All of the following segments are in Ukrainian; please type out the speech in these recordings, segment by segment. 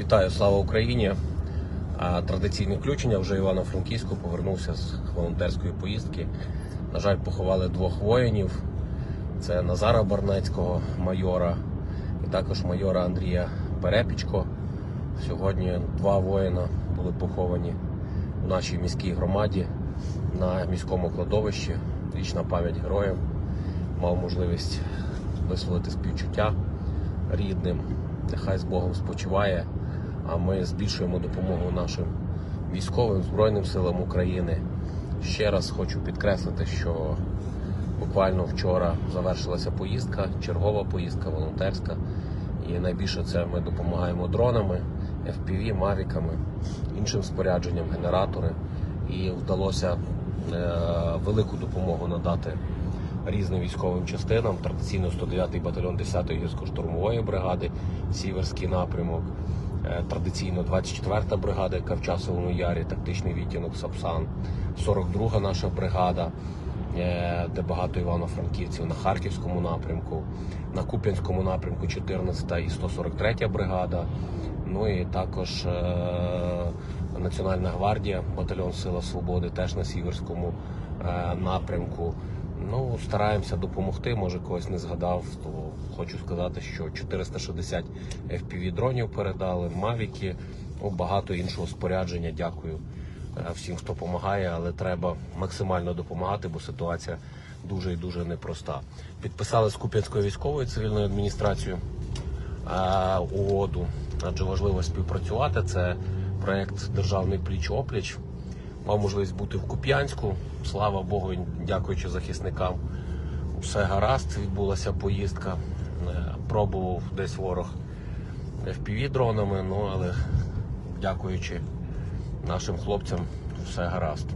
Вітаю, слава Україні! А, Традиційне включення вже Івано-Франківську повернувся з волонтерської поїздки. На жаль, поховали двох воїнів: це Назара Барнецького, майора, і також майора Андрія Перепічко. Сьогодні два воїна були поховані в нашій міській громаді на міському кладовищі. Вічна пам'ять героям. Мав можливість висловити співчуття рідним. Нехай з Богом спочиває. А ми збільшуємо допомогу нашим військовим Збройним силам України. Ще раз хочу підкреслити, що буквально вчора завершилася поїздка, чергова поїздка, волонтерська. І найбільше це ми допомагаємо дронами, FPV, мавіками, іншим спорядженням, генератори. І вдалося е, велику допомогу надати різним військовим частинам. Традиційно 109-й батальйон 10-ї гірсько-штурмової бригади, Сіверський напрямок. Е, Традиційно 24-та бригада, яка в часовому ярі, тактичний відтінок Сапсан, 42-га наша бригада, е, де багато івано-франківців на Харківському напрямку, на Куп'янському напрямку 14-та і 143-я бригада. Ну і також е, Національна гвардія, батальйон Сила Свободи, теж на Сіверському напрямку. Ну, стараємося допомогти. Може, когось не згадав, то хочу сказати, що 460 FPV дронів передали, мавіки, ну, багато іншого спорядження. Дякую е, всім, хто допомагає, але треба максимально допомагати, бо ситуація дуже і дуже непроста. Підписали з Куп'янською військовою цивільною адміністрацією е, угоду, адже важливо співпрацювати. Це проект Державний пліч опліч. Мав можливість бути в Куп'янську. Слава Богу, дякуючи захисникам. Все гаразд, відбулася поїздка. Е, Пробував десь ворог FPV дронами, ну але дякуючи нашим хлопцям, все гаразд.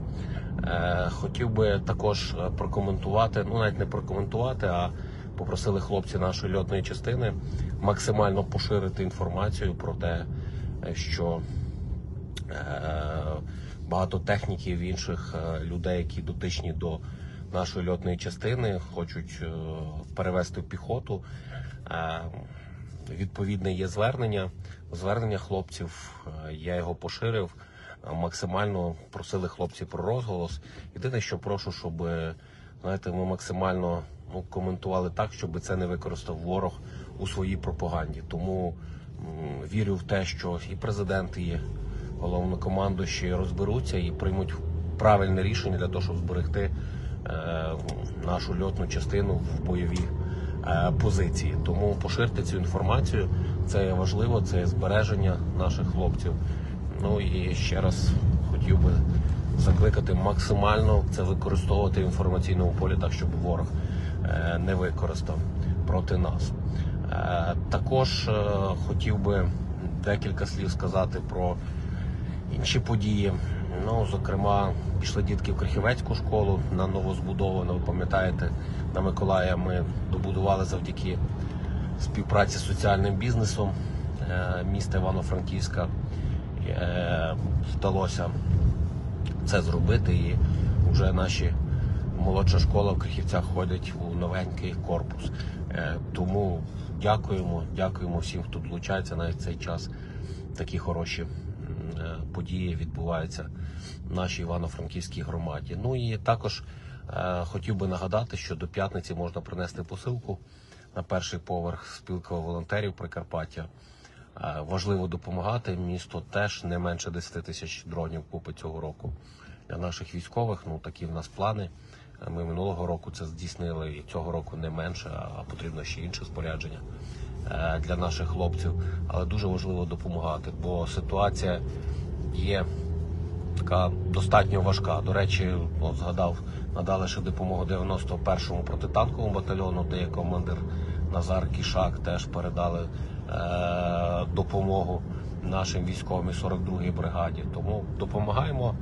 Е, Хотів би також е, прокоментувати, ну навіть не прокоментувати, а попросили хлопці нашої льотної частини максимально поширити інформацію про те, що багато техніків інших е, людей, які дотичні до нашої льотної частини, хочуть е, перевести в піхоту. Е, Відповідне є звернення. Звернення хлопців. Я його поширив. Максимально просили хлопці про розголос. Єдине, що прошу, щоб знаєте, ми максимально ну, коментували так, щоб це не використав ворог у своїй пропаганді. Тому м, вірю в те, що і президент, і головнокомандуючі розберуться і приймуть правильне рішення для того, щоб зберегти е, нашу льотну частину в бойовій е, позиції. Тому поширте цю інформацію. Це важливо, це збереження наших хлопців. Ну і ще раз хотів би закликати максимально це використовувати в інформаційному полі, так щоб ворог е, не використав проти нас. Також хотів би декілька слів сказати про інші події. Ну, зокрема, пішли дітки в Крихівецьку школу на новозбудовану. Ви пам'ятаєте, на Миколая ми добудували завдяки співпраці з соціальним бізнесом е, міста Івано-Франківська. Е, Вдалося це зробити, і вже наші молодша школа в Крихівцях ходить у новенький корпус. Е, Тому дякуємо, дякуємо всім, хто долучається навіть цей час. Такі хороші події відбуваються в нашій Івано-Франківській громаді. Ну і також е, хотів би нагадати, що до п'ятниці можна принести посилку на перший поверх спілка волонтерів Прикарпаття. Е, Важливо допомагати. Місто теж не менше 10 тисяч дронів купить цього року для наших військових. Ну такі в нас плани. Ми минулого року це здійснили, і цього року не менше, а потрібно ще інше спорядження е, для наших хлопців. Але дуже важливо допомагати, бо ситуація є така достатньо важка. До речі, от згадав, надали ще допомогу 91-му протитанковому батальйону, де є командир Назар Кішак, теж передали е, допомогу нашим військовим 42-й бригаді. Тому допомагаємо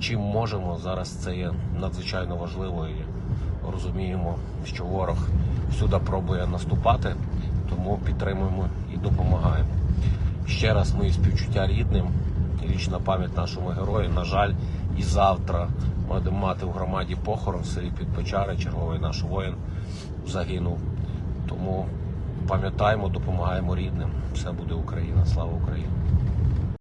чим можемо. Зараз це є надзвичайно важливо і розуміємо, що ворог всюди пробує наступати, тому підтримуємо і допомагаємо. Ще раз мої співчуття рідним. Вічна пам'ять нашому герою. На жаль, і завтра ми будемо мати в громаді похорон в селі Підпечари. Черговий наш воїн загинув. Тому пам'ятаємо, допомагаємо рідним. Все буде Україна. Слава Україні!